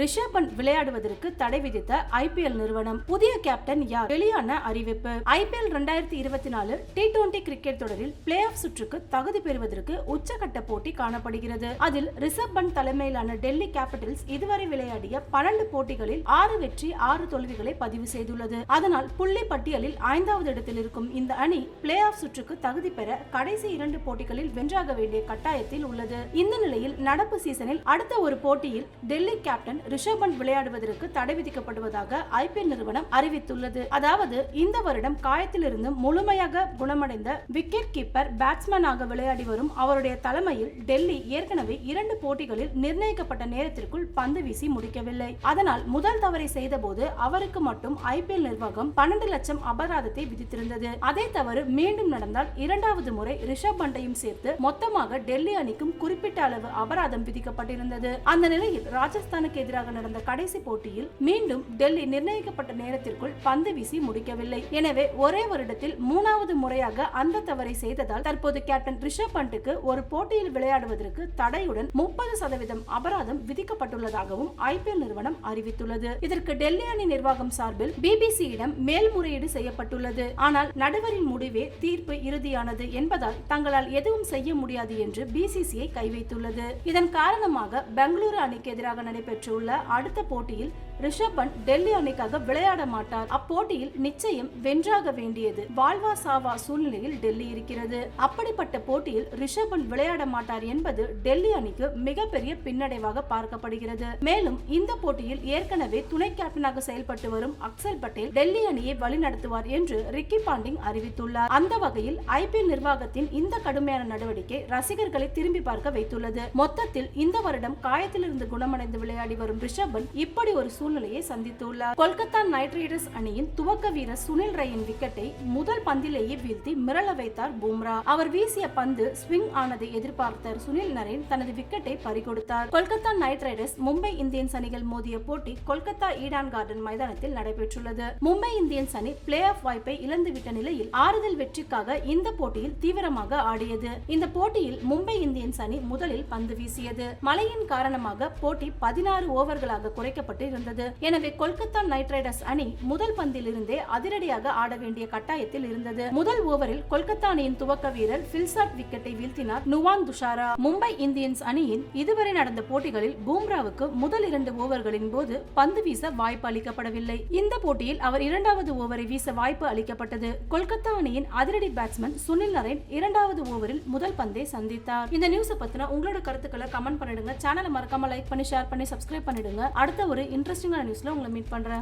ரிஷப் பந்த் விளையாடுவதற்கு தடை விதித்த ஐபிஎல் நிறுவனம் புதிய கேப்டன் யார்? வெளியான அறிவிப்பு. ஐபிஎல் ரெண்டாயிரத்தி இருபத்தி நாலு டி டுவெண்டி கிரிக்கெட் தொடரில் பிளே ஆஃப் சுற்றுக்கு தகுதி பெறுவதற்கு உச்சகட்ட போட்டி காணப்படுகிறது. அதில் ரிஷப் பந்த் தலைமையிலான டெல்லி கேபிட்டல்ஸ் இதுவரை விளையாடிய பன்னெண்டு போட்டிகளில் ஆறு வெற்றி ஆறு தோல்விகளை பதிவு செய்துள்ளது. அதனால் புள்ளி பட்டியலில் ஐந்தாவது இடத்தில் இருக்கும் இந்த அணி பிளே ஆஃப் சுற்றுக்கு தகுதி பெற கடைசி இரண்டு போட்டிகளில் வென்றாக வேண்டிய கட்டாயத்தில் உள்ளது. இந்த நிலையில் நடப்பு சீசனில் அடுத்த ஒரு போட்டியில் டெல்லி கேப்டன் ரிஷப் பண்ட் விளையாடுவதற்கு தடை விதிக்கப்படுவதாக ஐபிஎல் நிறுவனம் அறிவித்துள்ளது. அதாவது இந்த வருடம் காயத்திலிருந்து முழுமையாக குணமடைந்த விக்கெட் கீப்பர் பேட்ஸ்மேனாக விளையாடி வரும் அவருடைய தலைமையில் டெல்லி ஏற்கனவே இரண்டு போட்டிகளில் நிர்ணயிக்கப்பட்ட நேரத்திற்குள் பந்து வீசி முடிக்கவில்லை. அதனால் முதல் தவறை செய்தபோது அவருக்கு மட்டும் ஐபிஎல் நிர்வாகம் பன்னெண்டு லட்சம் அபராதத்தை விதித்திருந்தது. அதே தவறு மீண்டும் நடந்தால் இரண்டாவது முறை ரிஷப் பண்டையும் சேர்த்து மொத்தமாக டெல்லி அணிக்கும் குறிப்பிட்ட அளவு அபராதம் விதிக்கப்பட்டிருந்தது. அந்த நிலையில் ராஜஸ்தானுக்கு எதிராக நடந்த கடைசி போட்டியில் மீண்டும் டெல்லி நிர்ணயிக்கப்பட்ட நேரத்திற்குள் பந்து வீசி முடிக்கவில்லை. எனவே ஒரே வருடத்தில் மூணாவது முறையாக அந்த தவறை செய்ததால் தற்போது கேப்டன் ரிஷப் பண்ட்டுக்கு ஒரு போட்டியில் விளையாடுவதற்கு தடையுடன் முப்பது சதவீதம் அபராதம் விதிக்கப்பட்டுள்ளதாகவும் ஐபிஎல் நிறுவனம் அறிவித்துள்ளது. இதற்கு டெல்லி அணி நிர்வாகம் சார்பில் பிபிசியிடம் மேல்முறையீடு செய்யப்பட்டுள்ளது. ஆனால் நடுவரின் முடிவே தீர்ப்பு இறுதியானது என்பதால் தங்களால் எதுவும் செய்ய முடியாது என்று பிசிசிஐ கைவைத்துள்ளது. இதன் காரணமாக பெங்களூரு அணிக்கு எதிராக நடைபெற்றுள்ள அடுத்த போட்டியில் ரிஷப் பண்ட் டெல்லி அணிக்காக விளையாட மாட்டார். அப்போட்டியில் நிச்சயம் வென்றாக வேண்டியது. வாழ்வா சாவா சூழ்நிலையில் டெல்லி இருக்கிறது. அப்படிப்பட்ட போட்டியில் ரிஷப் பண்ட் விளையாட மாட்டார் என்பது டெல்லி அணிக்கு மிகப்பெரிய பின்னடைவாக பார்க்கப்படுகிறது. மேலும் இந்த போட்டியில் ஏற்கனவே துணை கேப்டனாக செயல்பட்டு வரும் அக்சல் பட்டேல் டெல்லி அணியை வழிநடத்துவார் என்று ரிக்கி பாண்டிங் அறிவித்துள்ளார். அந்த வகையில் ஐபிஎல் நிர்வாகத்தின் இந்த கடுமையான நடவடிக்கை ரசிகர்களை திரும்பி பார்க்க வைத்துள்ளது. மொத்தத்தில் இந்த வருடம் காயத்திலிருந்து குணமடைந்து விளையாடி வரும் ரிஷப் பண்ட் இப்படி ஒரு சூழ்நிலையை சந்தித்துள்ளார் கொல்கத்தா நைட் ரைடர்ஸ் அணியின் துவக்க வீரர் சுனில் ரயின் விக்கெட்டை முதல் பந்திலேயே வீழ்த்தி மிரள வைத்தார் பும்ரா. அவர் வீசிய பந்து ஸ்விங் ஆனதை எதிர்பார்த்த சுனில் நரேன் தனது விக்கெட்டை பறிகொடுத்தார். Kolkata Knight Riders Mumbai Indians அணிகள் மோதிய போட்டி கொல்கத்தா ஈடான் கார்டன் மைதானத்தில் நடைபெற்றுள்ளது. மும்பை இந்தியன்ஸ் அணி பிளே ஆஃப் வாய்ப்பை இழந்துவிட்ட நிலையில் ஆறுதல் வெற்றிக்காக இந்த போட்டியில் தீவிரமாக ஆடியது. இந்த போட்டியில் மும்பை இந்தியன்ஸ் அணி முதலில் பந்து வீசியது. மழையின் காரணமாக போட்டி பதினாறு ஓவர்களாக குறைக்கப்பட்டு இருந்தது. எனவே கொல்கத்தா நைட் ரைடர்ஸ் அணி முதல் பந்தில் இருந்தே அதிரடியாக ஆட வேண்டிய கட்டாயத்தில் இருந்தது. முதல் ஓவரில் கொல்கத்தா அணியின் துவக்க வீரர் பில்சாட் விக்கெட்டை வீழ்த்தினார் நுவான் துஷாரா மும்பை இந்தியன்ஸ் அணியின் இதுவரை நடந்த போட்டிகளில் பூம்ராவுக்கு முதல் இரண்டு ஓவர்களின் போது பந்து வீச வாய்ப்பு அளிக்கப்படவில்லை. இந்த போட்டியில் அவர் இரண்டாவது ஓவரை வீச வாய்ப்பு அளிக்கப்பட்டது. கொல்கத்தா அணியின் அதிரடி பேட்ஸ்மேன் சுனில் நரேன் இரண்டாவது ஓவரில் முதல் பந்தை சந்தித்தார். இந்த நியூஸை பத்தின உங்களோட கருத்துக்களை கமெண்ட் பண்ணிடுங்க. சேனலை மறக்காம லைக் பண்ணி ஷேர் பண்ணி சப்ஸ்கிரைப் பண்ணிடுங்க. அடுத்த ஒரு இன்ட்ரெஸ்டிங்கான நியூஸில் உங்களை மீட் பண்ணுறேன்